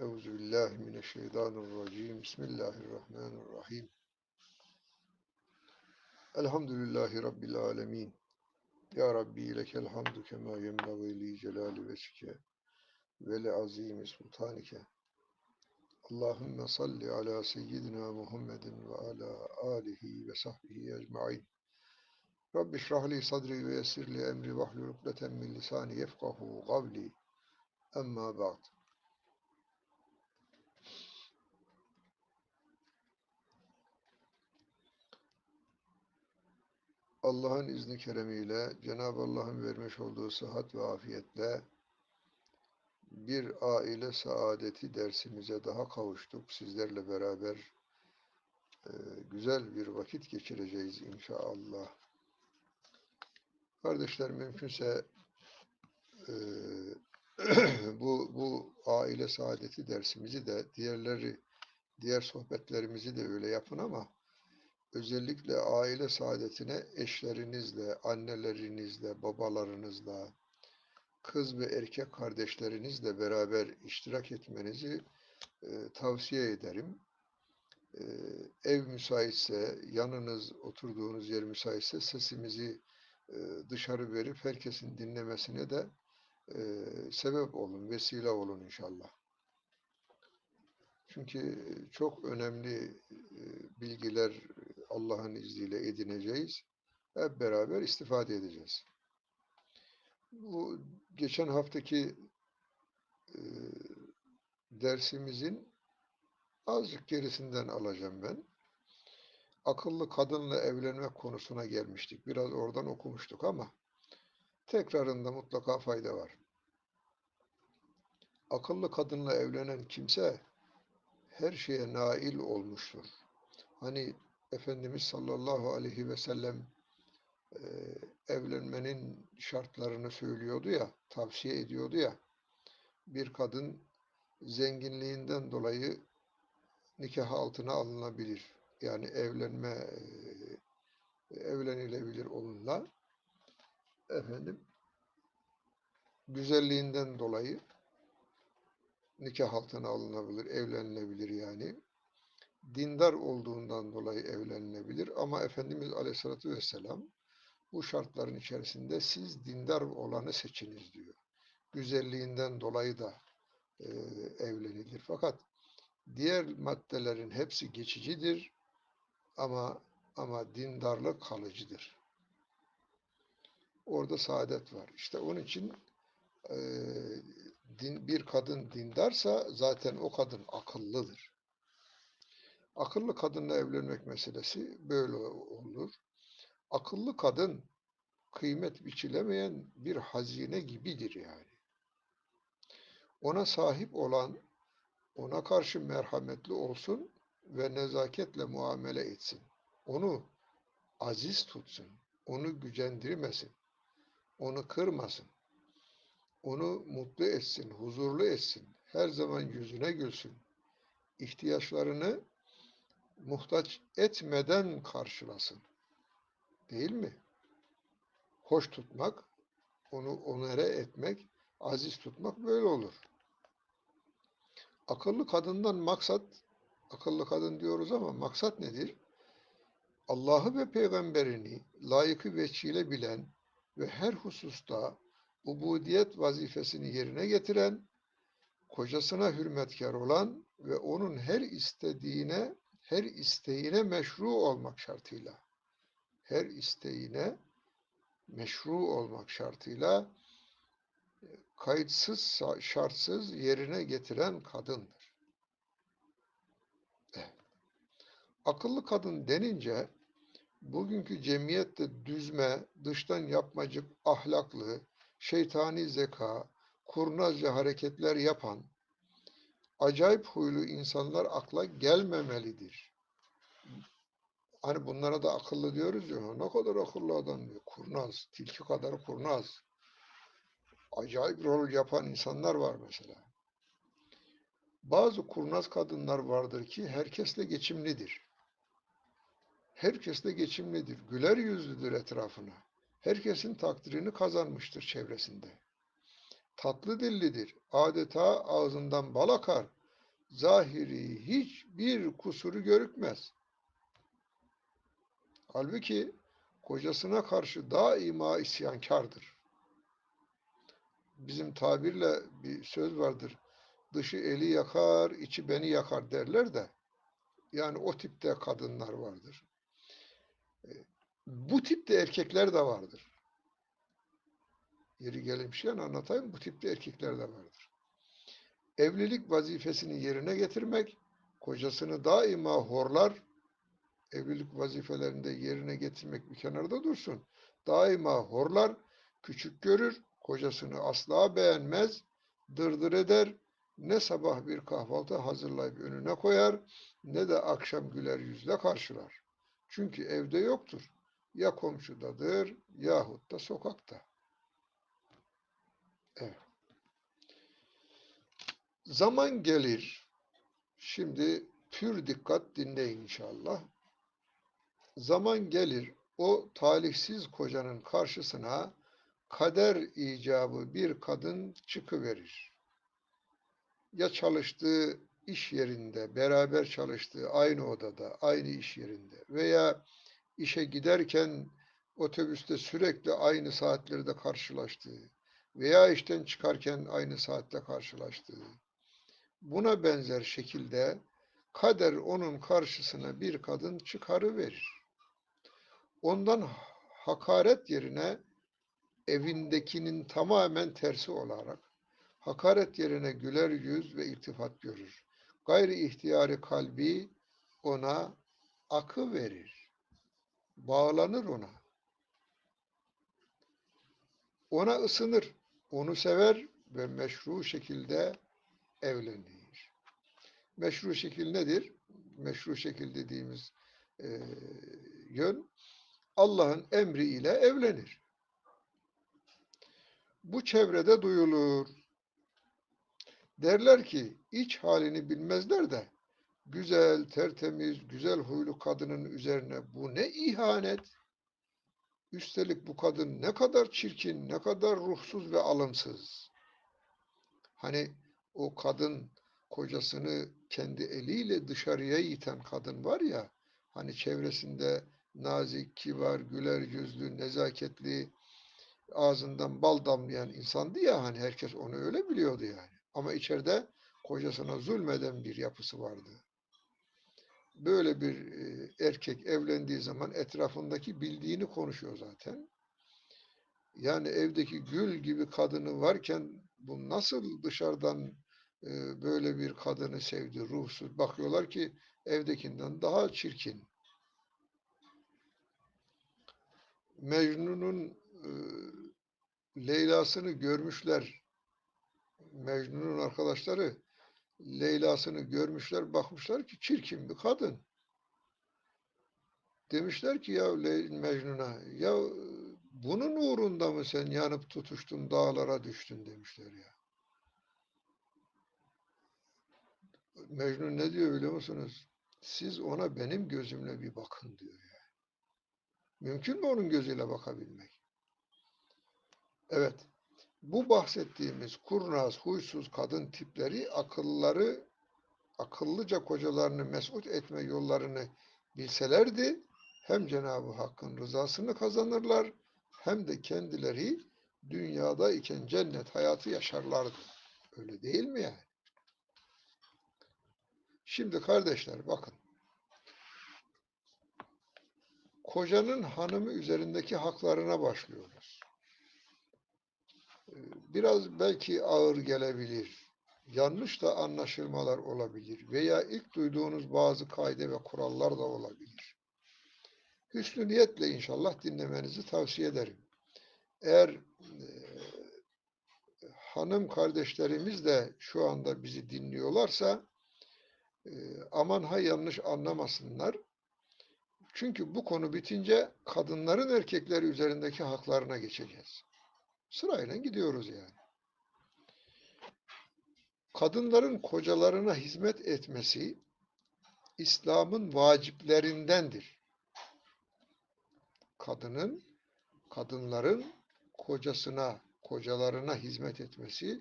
Euzu billahi mineşşeytanirracim. Bismillahirrahmanirrahim. Elhamdülillahi rabbil alamin. Ya Rabbi lekel hamdu kema yenbagî li celali vecike ve li azîmi sultanike. Allahümme salli ala seyyidina Muhammedin ve ala alihi ve sahbihi ecmaîn. Rabbi şrahli sadri ve yessirli emri vahlul ukdeten min lisani yefkahu kavli. Emma ba'd. Allah'ın izni keremiyle, Cenab-ı Allah'ın vermiş olduğu sıhhat ve afiyetle bir aile saadeti dersimize daha kavuştuk. Sizlerle beraber e, güzel bir vakit geçireceğiz inşallah. Kardeşler mümkünse e, bu, bu aile saadeti dersimizi de diğerleri diğer sohbetlerimizi de öyle yapın ama özellikle aile saadetine eşlerinizle, annelerinizle, babalarınızla, kız ve erkek kardeşlerinizle beraber iştirak etmenizi e, tavsiye ederim. E, ev müsaitse, yanınız, oturduğunuz yer müsaitse sesimizi e, dışarı verip herkesin dinlemesine de e, sebep olun, vesile olun inşallah. Çünkü çok önemli e, bilgiler Allah'ın izniyle edineceğiz. Hep beraber istifade edeceğiz. Bu geçen haftaki e, dersimizin azıcık gerisinden alacağım ben. Akıllı kadınla evlenmek konusuna gelmiştik. Biraz oradan okumuştuk ama tekrarında mutlaka fayda var. Akıllı kadınla evlenen kimse her şeye nail olmuştur. Hani Efendimiz sallallahu aleyhi ve sellem e, evlenmenin şartlarını söylüyordu ya, tavsiye ediyordu ya. Bir kadın zenginliğinden dolayı nikah altına alınabilir. Yani evlenme e, evlenilebilir onunla. Efendim güzelliğinden dolayı nikah altına alınabilir, evlenilebilir yani. Dindar olduğundan dolayı evlenilebilir ama Efendimiz Aleyhisselatü Vesselam bu şartların içerisinde siz dindar olanı seçiniz diyor. Güzelliğinden dolayı da e, evlenilir. Fakat diğer maddelerin hepsi geçicidir ama ama dindarlık kalıcıdır. Orada saadet var. İşte onun için e, din, bir kadın dindarsa zaten o kadın akıllıdır. Akıllı kadınla evlenmek meselesi böyle olur. Akıllı kadın kıymet biçilemeyen bir hazine gibidir yani. Ona sahip olan, ona karşı merhametli olsun ve nezaketle muamele etsin. Onu aziz tutsun, onu gücendirmesin, onu kırmasın onu mutlu etsin, huzurlu etsin, her zaman yüzüne gülsün. İhtiyaçlarını muhtaç etmeden karşılasın. Değil mi? Hoş tutmak, onu onere etmek, aziz tutmak böyle olur. Akıllı kadından maksat, akıllı kadın diyoruz ama maksat nedir? Allah'ı ve peygamberini layıkı veçile bilen ve her hususta ubudiyet vazifesini yerine getiren, kocasına hürmetkar olan ve onun her istediğine, her isteğine meşru olmak şartıyla, her isteğine meşru olmak şartıyla kayıtsız, şartsız yerine getiren kadındır. Akıllı kadın denince bugünkü cemiyette düzme, dıştan yapmacık, ahlaklı, şeytani zeka, kurnazca hareketler yapan, acayip huylu insanlar akla gelmemelidir. Hani bunlara da akıllı diyoruz ya, ne kadar akıllı adam diyor, kurnaz, tilki kadar kurnaz. Acayip rol yapan insanlar var mesela. Bazı kurnaz kadınlar vardır ki herkesle geçimlidir. Herkesle geçimlidir, güler yüzlüdür etrafına herkesin takdirini kazanmıştır çevresinde. Tatlı dillidir, adeta ağzından bal akar, zahiri hiçbir kusuru görükmez. Halbuki kocasına karşı daima isyankardır. Bizim tabirle bir söz vardır. Dışı eli yakar, içi beni yakar derler de. Yani o tipte kadınlar vardır. E, Bu tipte erkekler de vardır. Yeri gelmişken anlatayım. Bu tipte erkekler de vardır. Evlilik vazifesini yerine getirmek, kocasını daima horlar, evlilik vazifelerinde yerine getirmek bir kenarda dursun. Daima horlar, küçük görür, kocasını asla beğenmez, dırdır eder, ne sabah bir kahvaltı hazırlayıp önüne koyar, ne de akşam güler yüzle karşılar. Çünkü evde yoktur. Ya komşudadır yahut da sokakta. Zaman gelir. Şimdi pür dikkat dinleyin inşallah. Zaman gelir o talihsiz kocanın karşısına kader icabı bir kadın çıkıverir. Ya çalıştığı iş yerinde, beraber çalıştığı aynı odada, aynı iş yerinde veya işe giderken otobüste sürekli aynı saatlerde karşılaştığı veya işten çıkarken aynı saatte karşılaştığı buna benzer şekilde kader onun karşısına bir kadın çıkarıverir. Ondan hakaret yerine evindekinin tamamen tersi olarak hakaret yerine güler yüz ve iltifat görür. Gayri ihtiyari kalbi ona akı verir. Bağlanır ona. Ona ısınır. Onu sever ve meşru şekilde evlenir. Meşru şekil nedir? Meşru şekil dediğimiz e, yön Allah'ın emri ile evlenir. Bu çevrede duyulur. Derler ki iç halini bilmezler de güzel, tertemiz, güzel huylu kadının üzerine bu ne ihanet. Üstelik bu kadın ne kadar çirkin, ne kadar ruhsuz ve alımsız. Hani o kadın kocasını kendi eliyle dışarıya iten kadın var ya, hani çevresinde nazik, kibar, güler yüzlü, nezaketli, ağzından bal damlayan insandı ya hani herkes onu öyle biliyordu yani. Ama içeride kocasına zulmeden bir yapısı vardı. Böyle bir e, erkek evlendiği zaman etrafındaki bildiğini konuşuyor zaten. Yani evdeki gül gibi kadını varken bu nasıl dışarıdan e, böyle bir kadını sevdi ruhsuz. Bakıyorlar ki evdekinden daha çirkin. Mecnun'un e, Leyla'sını görmüşler. Mecnun'un arkadaşları Leyla'sını görmüşler, bakmışlar ki çirkin bir kadın. Demişler ki ya Mecnun'a, ya bunun uğrunda mı sen yanıp tutuştun, dağlara düştün demişler ya. Mecnun ne diyor biliyor musunuz? Siz ona benim gözümle bir bakın diyor ya. Mümkün mü onun gözüyle bakabilmek? Evet. Bu bahsettiğimiz kurnaz, huysuz kadın tipleri akılları, akıllıca kocalarını mesut etme yollarını bilselerdi, hem Cenab-ı Hakk'ın rızasını kazanırlar, hem de kendileri dünyada iken cennet hayatı yaşarlardı. Öyle değil mi yani? Şimdi kardeşler bakın. Kocanın hanımı üzerindeki haklarına başlıyoruz biraz belki ağır gelebilir. Yanlış da anlaşılmalar olabilir veya ilk duyduğunuz bazı kaide ve kurallar da olabilir. Hüsnü niyetle inşallah dinlemenizi tavsiye ederim. Eğer e, hanım kardeşlerimiz de şu anda bizi dinliyorlarsa e, aman ha yanlış anlamasınlar. Çünkü bu konu bitince kadınların erkekleri üzerindeki haklarına geçeceğiz. Sırayla gidiyoruz yani. Kadınların kocalarına hizmet etmesi İslam'ın vaciplerindendir. Kadının, kadınların kocasına, kocalarına hizmet etmesi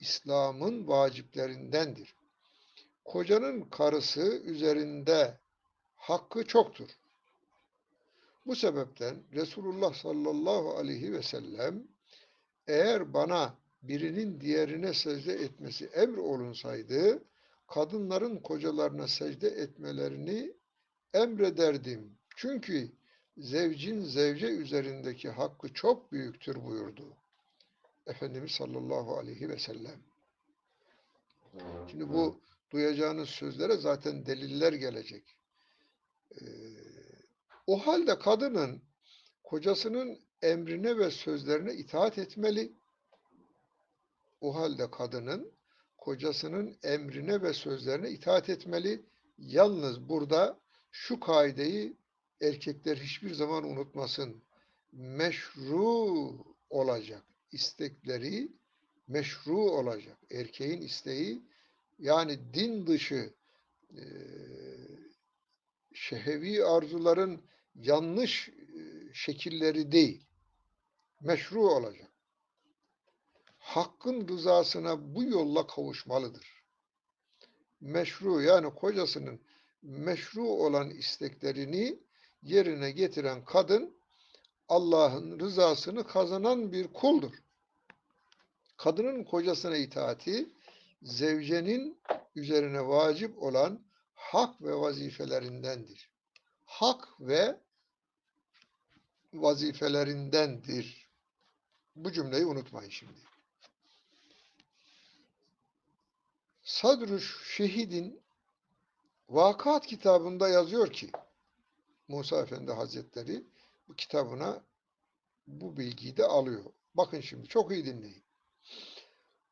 İslam'ın vaciplerindendir. kocanın karısı üzerinde hakkı çoktur. Bu sebepten Resulullah sallallahu aleyhi ve sellem eğer bana birinin diğerine secde etmesi emr olunsaydı kadınların kocalarına secde etmelerini emrederdim. Çünkü zevcin zevce üzerindeki hakkı çok büyüktür buyurdu. Efendimiz sallallahu aleyhi ve sellem. Şimdi bu duyacağınız sözlere zaten deliller gelecek. Ee, o halde kadının kocasının emrine ve sözlerine itaat etmeli. O halde kadının kocasının emrine ve sözlerine itaat etmeli. Yalnız burada şu kaideyi erkekler hiçbir zaman unutmasın. Meşru olacak. istekleri meşru olacak. Erkeğin isteği yani din dışı e, şehevi arzuların yanlış e, şekilleri değil. Meşru olacak. Hakkın rızasına bu yolla kavuşmalıdır. Meşru yani kocasının meşru olan isteklerini yerine getiren kadın Allah'ın rızasını kazanan bir kuldur. Kadının kocasına itaati zevcenin üzerine vacip olan hak ve vazifelerindendir. Hak ve vazifelerindendir. Bu cümleyi unutmayın şimdi. Sadruş Şehid'in Vakat kitabında yazıyor ki Musa Efendi Hazretleri bu kitabına bu bilgiyi de alıyor. Bakın şimdi çok iyi dinleyin.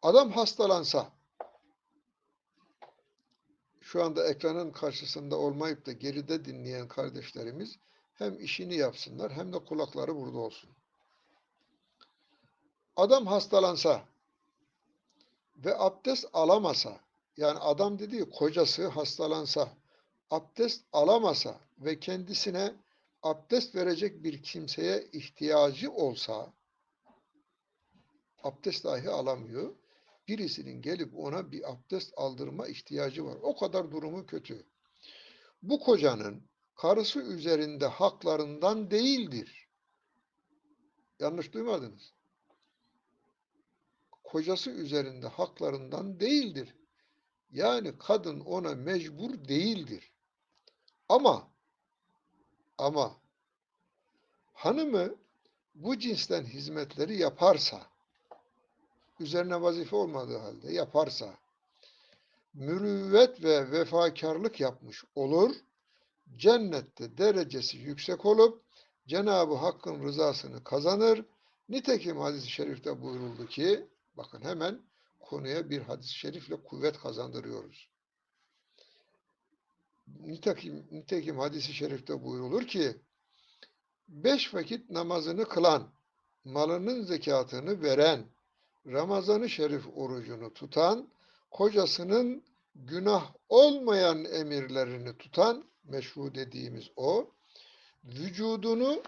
Adam hastalansa şu anda ekranın karşısında olmayıp da geride dinleyen kardeşlerimiz hem işini yapsınlar hem de kulakları burada olsun. Adam hastalansa ve abdest alamasa yani adam dediği kocası hastalansa abdest alamasa ve kendisine abdest verecek bir kimseye ihtiyacı olsa abdest dahi alamıyor. Birisinin gelip ona bir abdest aldırma ihtiyacı var. O kadar durumu kötü. Bu kocanın karısı üzerinde haklarından değildir. Yanlış duymadınız. Kocası üzerinde haklarından değildir. Yani kadın ona mecbur değildir. Ama ama hanımı bu cinsten hizmetleri yaparsa üzerine vazife olmadığı halde yaparsa mürüvvet ve vefakarlık yapmış olur. Cennette derecesi yüksek olup Cenab-ı Hakk'ın rızasını kazanır. Nitekim hadis-i şerifte buyuruldu ki bakın hemen konuya bir hadis-i şerifle kuvvet kazandırıyoruz. Nitekim, nitekim hadisi şerifte buyurulur ki beş vakit namazını kılan, malının zekatını veren, Ramazan-ı Şerif orucunu tutan, kocasının günah olmayan emirlerini tutan, meşru dediğimiz o, vücudunu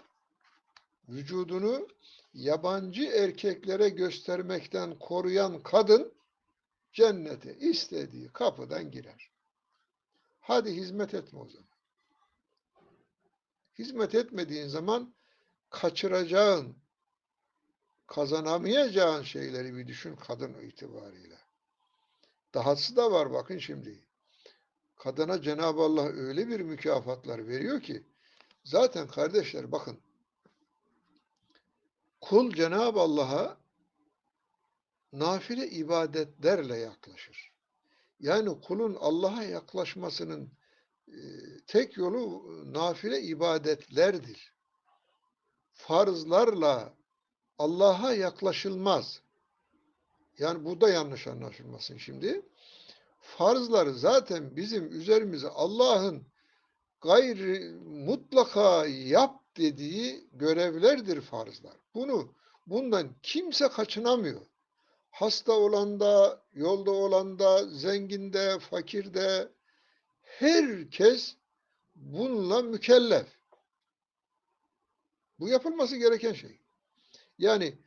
vücudunu yabancı erkeklere göstermekten koruyan kadın cennete istediği kapıdan girer. Hadi hizmet etme o zaman. Hizmet etmediğin zaman kaçıracağın, kazanamayacağın şeyleri bir düşün kadın itibariyle. Dahası da var bakın şimdi. Kadına Cenab-ı Allah öyle bir mükafatlar veriyor ki zaten kardeşler bakın kul Cenab-ı Allah'a nafile ibadetlerle yaklaşır. Yani kulun Allah'a yaklaşmasının tek yolu nafile ibadetlerdir. Farzlarla Allah'a yaklaşılmaz. Yani bu da yanlış anlaşılmasın şimdi. Farzlar zaten bizim üzerimize Allah'ın gayri mutlaka yap dediği görevlerdir farzlar. Bunu bundan kimse kaçınamıyor. Hasta olan da, yolda olan da, zengin de, fakir de herkes bununla mükellef. Bu yapılması gereken şey. Yani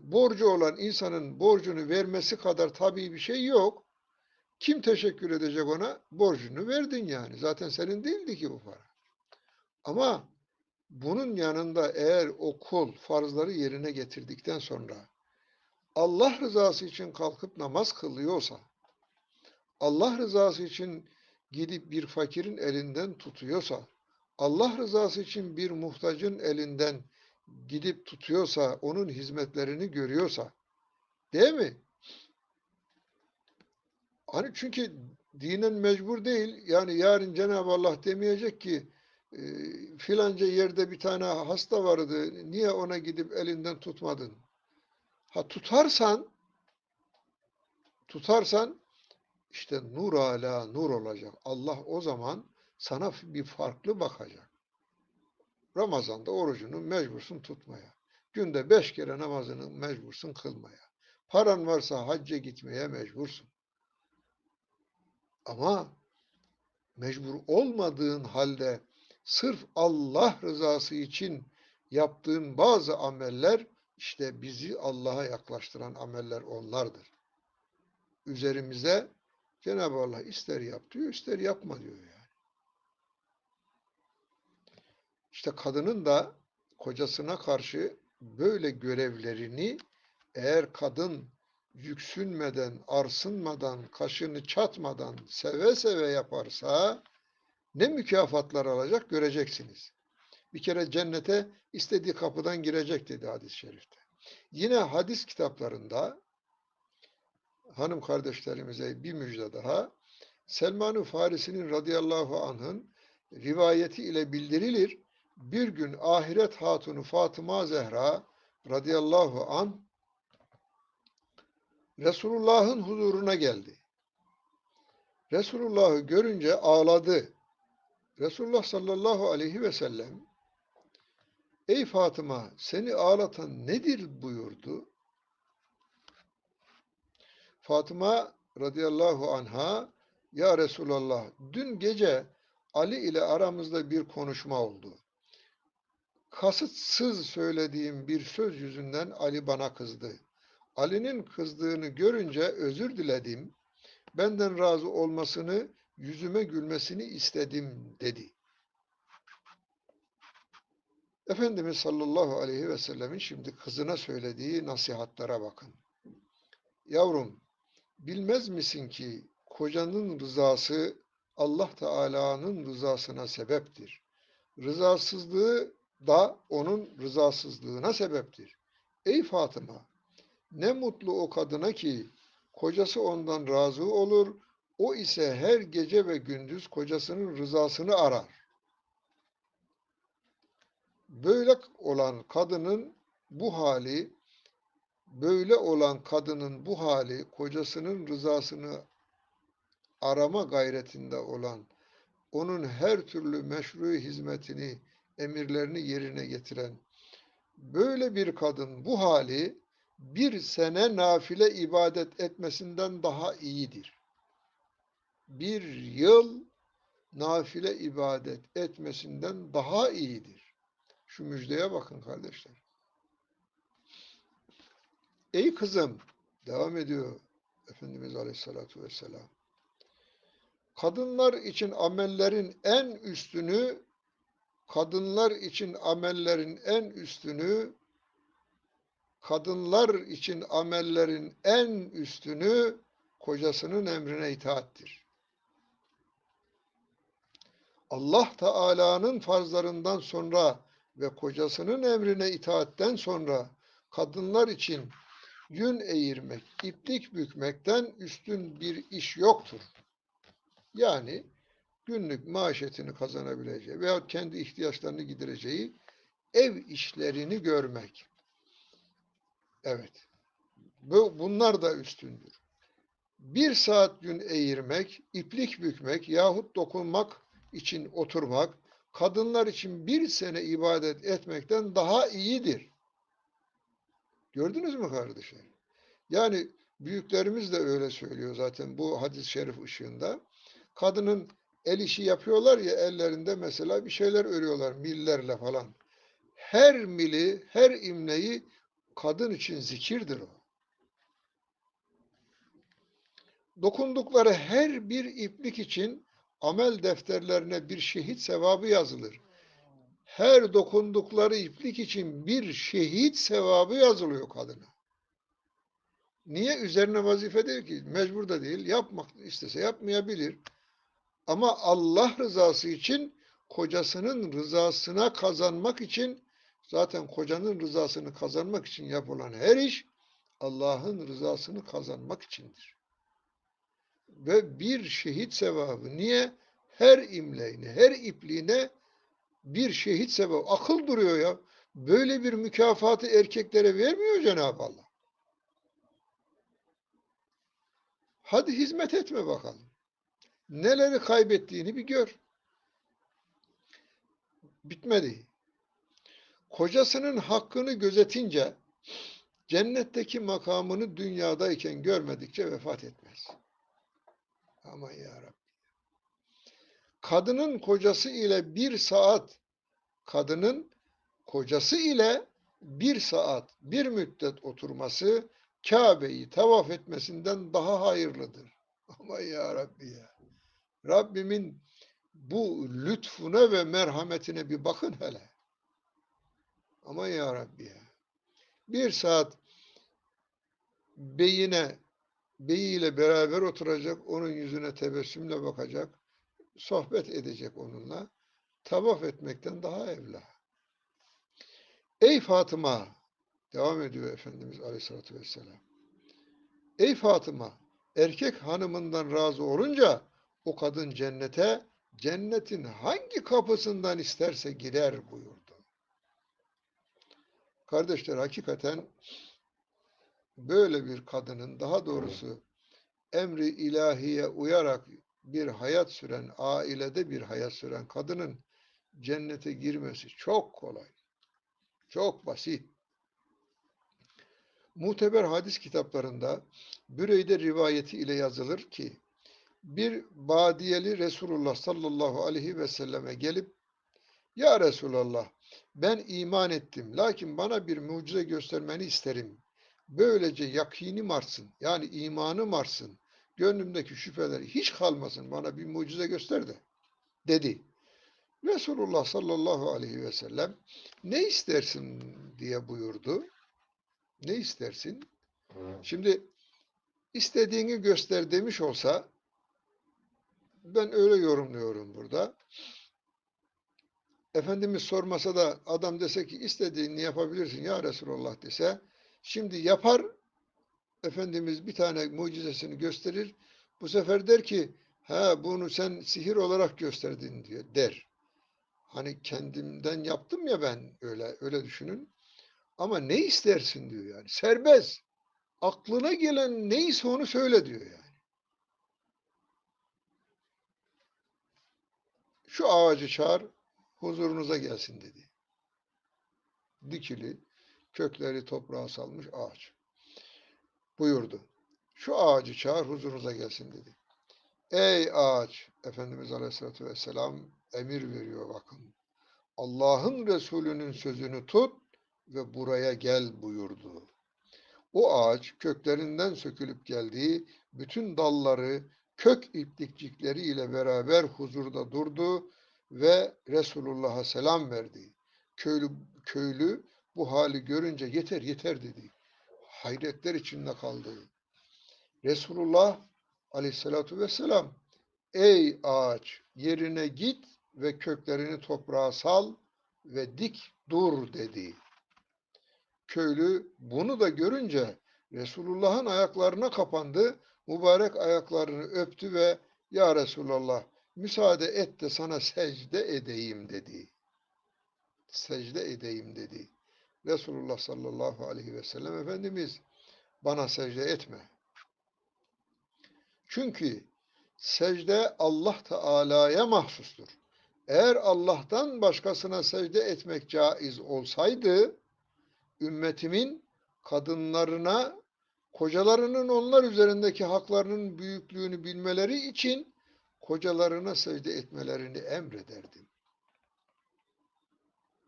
borcu olan insanın borcunu vermesi kadar tabii bir şey yok. Kim teşekkür edecek ona? Borcunu verdin yani. Zaten senin değildi ki bu para. Ama bunun yanında eğer o kul farzları yerine getirdikten sonra Allah rızası için kalkıp namaz kılıyorsa, Allah rızası için gidip bir fakirin elinden tutuyorsa, Allah rızası için bir muhtacın elinden gidip tutuyorsa, onun hizmetlerini görüyorsa, değil mi? Hani çünkü dinen mecbur değil. Yani yarın Cenab-ı Allah demeyecek ki e, filanca yerde bir tane hasta vardı. Niye ona gidip elinden tutmadın? Ha tutarsan tutarsan işte nur ala nur olacak. Allah o zaman sana bir farklı bakacak. Ramazan'da orucunu mecbursun tutmaya. Günde beş kere namazını mecbursun kılmaya. Paran varsa hacca gitmeye mecbursun. Ama mecbur olmadığın halde sırf Allah rızası için yaptığın bazı ameller işte bizi Allah'a yaklaştıran ameller onlardır. Üzerimize Cenab-ı Allah ister yap diyor, ister yapma diyor yani. İşte kadının da kocasına karşı böyle görevlerini eğer kadın yüksünmeden, arsınmadan, kaşını çatmadan seve seve yaparsa ne mükafatlar alacak göreceksiniz. Bir kere cennete istediği kapıdan girecek dedi hadis-i şerifte. Yine hadis kitaplarında hanım kardeşlerimize bir müjde daha Selman-ı Farisi'nin radıyallahu anh'ın rivayeti ile bildirilir. Bir gün ahiret hatunu Fatıma Zehra radıyallahu an Resulullah'ın huzuruna geldi. Resulullah'ı görünce ağladı. Resulullah sallallahu aleyhi ve sellem Ey Fatıma seni ağlatan nedir buyurdu. Fatıma radıyallahu anha Ya Resulallah dün gece Ali ile aramızda bir konuşma oldu. Kasıtsız söylediğim bir söz yüzünden Ali bana kızdı. Ali'nin kızdığını görünce özür diledim. Benden razı olmasını, yüzüme gülmesini istedim dedi. Efendimiz sallallahu aleyhi ve sellemin şimdi kızına söylediği nasihatlara bakın. Yavrum, bilmez misin ki kocanın rızası Allah Teala'nın rızasına sebeptir. Rızasızlığı da onun rızasızlığına sebeptir. Ey Fatıma, ne mutlu o kadına ki kocası ondan razı olur, o ise her gece ve gündüz kocasının rızasını arar. Böyle olan kadının bu hali, böyle olan kadının bu hali, kocasının rızasını arama gayretinde olan, onun her türlü meşru hizmetini, emirlerini yerine getiren, böyle bir kadın bu hali, bir sene nafile ibadet etmesinden daha iyidir. Bir yıl nafile ibadet etmesinden daha iyidir. Şu müjdeye bakın kardeşler. Ey kızım, devam ediyor Efendimiz Aleyhisselatü Vesselam. Kadınlar için amellerin en üstünü, kadınlar için amellerin en üstünü kadınlar için amellerin en üstünü kocasının emrine itaattir. Allah Teala'nın farzlarından sonra ve kocasının emrine itaatten sonra kadınlar için yün eğirmek, iplik bükmekten üstün bir iş yoktur. Yani günlük maaşetini kazanabileceği veya kendi ihtiyaçlarını gidereceği ev işlerini görmek. Evet. Bu, bunlar da üstündür. Bir saat gün eğirmek, iplik bükmek yahut dokunmak için oturmak, kadınlar için bir sene ibadet etmekten daha iyidir. Gördünüz mü kardeşler? Yani büyüklerimiz de öyle söylüyor zaten bu hadis-i şerif ışığında. Kadının el işi yapıyorlar ya ellerinde mesela bir şeyler örüyorlar millerle falan. Her mili, her imleyi kadın için zikirdir o. dokundukları her bir iplik için amel defterlerine bir şehit sevabı yazılır. Her dokundukları iplik için bir şehit sevabı yazılıyor kadına. Niye? Üzerine vazife değil ki. Mecbur da değil. Yapmak istese yapmayabilir. Ama Allah rızası için kocasının rızasına kazanmak için zaten kocanın rızasını kazanmak için yapılan her iş Allah'ın rızasını kazanmak içindir. Ve bir şehit sevabı. Niye? Her imleğine, her ipliğine bir şehit sevabı. Akıl duruyor ya. Böyle bir mükafatı erkeklere vermiyor Cenab-ı Allah. Hadi hizmet etme bakalım. Neleri kaybettiğini bir gör. Bitmedi. Kocasının hakkını gözetince cennetteki makamını dünyadayken görmedikçe vefat etmez. Aman ya Rabbi. Kadının kocası ile bir saat kadının kocası ile bir saat bir müddet oturması Kabe'yi tavaf etmesinden daha hayırlıdır. Aman ya Rabbi ya. Rabbimin bu lütfuna ve merhametine bir bakın hele. Aman ya Rabbi ya. Bir saat beyine, beyiyle beraber oturacak, onun yüzüne tebessümle bakacak, sohbet edecek onunla. Tavaf etmekten daha evla. Ey Fatıma, devam ediyor Efendimiz Aleyhisselatü Vesselam. Ey Fatıma, erkek hanımından razı olunca o kadın cennete, cennetin hangi kapısından isterse girer buyurdu. Kardeşler hakikaten böyle bir kadının daha doğrusu emri ilahiye uyarak bir hayat süren, ailede bir hayat süren kadının cennete girmesi çok kolay. Çok basit. Muteber hadis kitaplarında Büreyde rivayeti ile yazılır ki bir badiyeli Resulullah sallallahu aleyhi ve selleme gelip Ya Resulallah ben iman ettim lakin bana bir mucize göstermeni isterim. Böylece yakinim artsın yani imanım artsın. Gönlümdeki şüpheler hiç kalmasın bana bir mucize göster de dedi. Resulullah sallallahu aleyhi ve sellem ne istersin diye buyurdu. Ne istersin? Şimdi istediğini göster demiş olsa ben öyle yorumluyorum burada. Efendimiz sormasa da adam dese ki istediğini yapabilirsin ya Resulullah dese şimdi yapar Efendimiz bir tane mucizesini gösterir. Bu sefer der ki ha bunu sen sihir olarak gösterdin diyor der. Hani kendimden yaptım ya ben öyle öyle düşünün. Ama ne istersin diyor yani. Serbest. Aklına gelen neyse onu söyle diyor yani. Şu ağacı çağır, huzurunuza gelsin dedi. Dikili, kökleri toprağa salmış ağaç. Buyurdu. Şu ağacı çağır, huzurunuza gelsin dedi. Ey ağaç! Efendimiz Aleyhisselatü Vesselam emir veriyor bakın. Allah'ın Resulü'nün sözünü tut ve buraya gel buyurdu. O ağaç köklerinden sökülüp geldiği bütün dalları kök iplikçikleri ile beraber huzurda durdu ve Resulullah'a selam verdi. Köylü, köylü bu hali görünce yeter yeter dedi. Hayretler içinde kaldı. Resulullah aleyhissalatu vesselam ey ağaç yerine git ve köklerini toprağa sal ve dik dur dedi. Köylü bunu da görünce Resulullah'ın ayaklarına kapandı, mübarek ayaklarını öptü ve Ya Resulallah müsaade et de sana secde edeyim dedi. Secde edeyim dedi. Resulullah sallallahu aleyhi ve sellem Efendimiz bana secde etme. Çünkü secde Allah Teala'ya mahsustur. Eğer Allah'tan başkasına secde etmek caiz olsaydı, ümmetimin kadınlarına kocalarının onlar üzerindeki haklarının büyüklüğünü bilmeleri için kocalarına secde etmelerini emrederdim.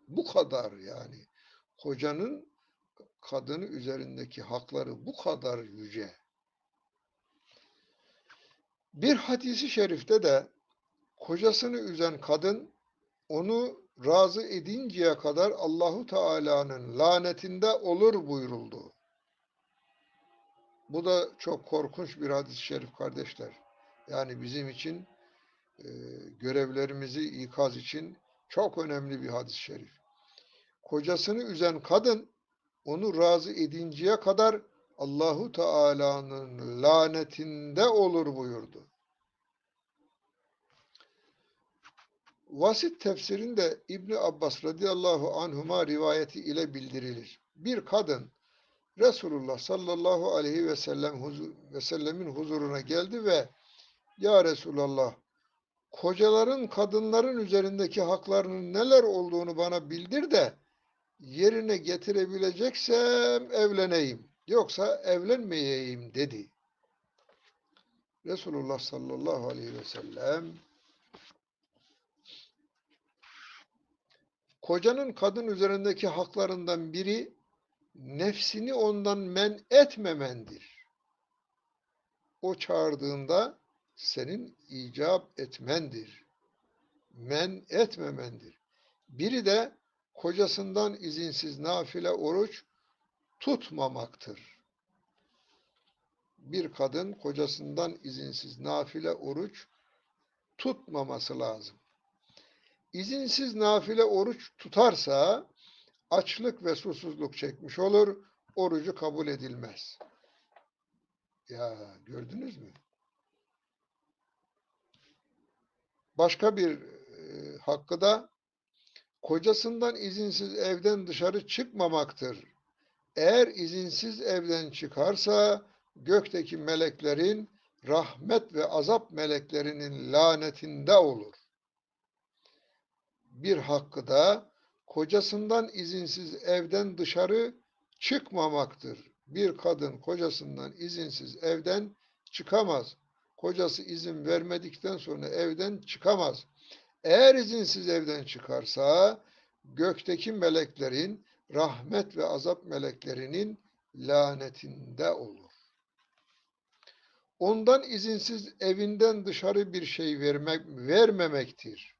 Bu kadar yani. Kocanın kadını üzerindeki hakları bu kadar yüce. Bir hadisi şerifte de kocasını üzen kadın onu razı edinceye kadar Allahu Teala'nın lanetinde olur buyuruldu. Bu da çok korkunç bir hadis-i şerif kardeşler. Yani bizim için e, görevlerimizi ikaz için çok önemli bir hadis-i şerif. Kocasını üzen kadın onu razı edinceye kadar Allahu Teala'nın lanetinde olur buyurdu. Vasit tefsirinde İbni Abbas radıyallahu anhuma rivayeti ile bildirilir. Bir kadın Resulullah sallallahu aleyhi ve sellem huzur, ve sellemin huzuruna geldi ve Ya Resulallah kocaların kadınların üzerindeki haklarının neler olduğunu bana bildir de yerine getirebileceksem evleneyim yoksa evlenmeyeyim dedi. Resulullah sallallahu aleyhi ve sellem kocanın kadın üzerindeki haklarından biri nefsini ondan men etmemendir. O çağırdığında senin icap etmendir. Men etmemendir. Biri de kocasından izinsiz nafile oruç tutmamaktır. Bir kadın kocasından izinsiz nafile oruç tutmaması lazım. İzinsiz nafile oruç tutarsa açlık ve susuzluk çekmiş olur, orucu kabul edilmez. Ya gördünüz mü? Başka bir e, hakkı da kocasından izinsiz evden dışarı çıkmamaktır. Eğer izinsiz evden çıkarsa gökteki meleklerin rahmet ve azap meleklerinin lanetinde olur. Bir hakkı da kocasından izinsiz evden dışarı çıkmamaktır. Bir kadın kocasından izinsiz evden çıkamaz. Kocası izin vermedikten sonra evden çıkamaz. Eğer izinsiz evden çıkarsa gökteki meleklerin rahmet ve azap meleklerinin lanetinde olur. Ondan izinsiz evinden dışarı bir şey vermek, vermemektir.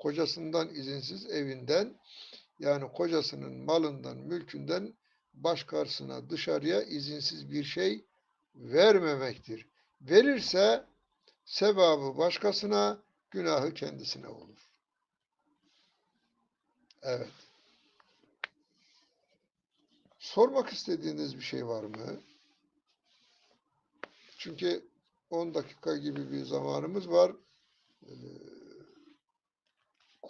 Kocasından izinsiz evinden yani kocasının malından, mülkünden başkasına dışarıya izinsiz bir şey vermemektir. Verirse sevabı başkasına, günahı kendisine olur. Evet. Sormak istediğiniz bir şey var mı? Çünkü 10 dakika gibi bir zamanımız var.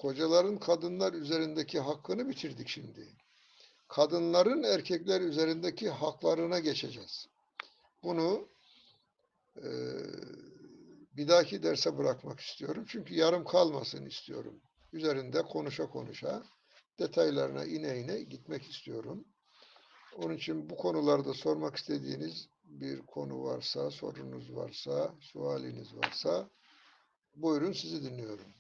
Kocaların kadınlar üzerindeki hakkını bitirdik şimdi. Kadınların erkekler üzerindeki haklarına geçeceğiz. Bunu e, bir dahaki derse bırakmak istiyorum. Çünkü yarım kalmasın istiyorum. Üzerinde konuşa konuşa detaylarına ine ine gitmek istiyorum. Onun için bu konularda sormak istediğiniz bir konu varsa, sorunuz varsa, sualiniz varsa buyurun sizi dinliyorum.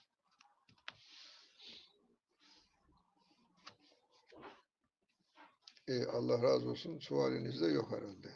E, Allah razı olsun. Sualiniz de yok herhalde.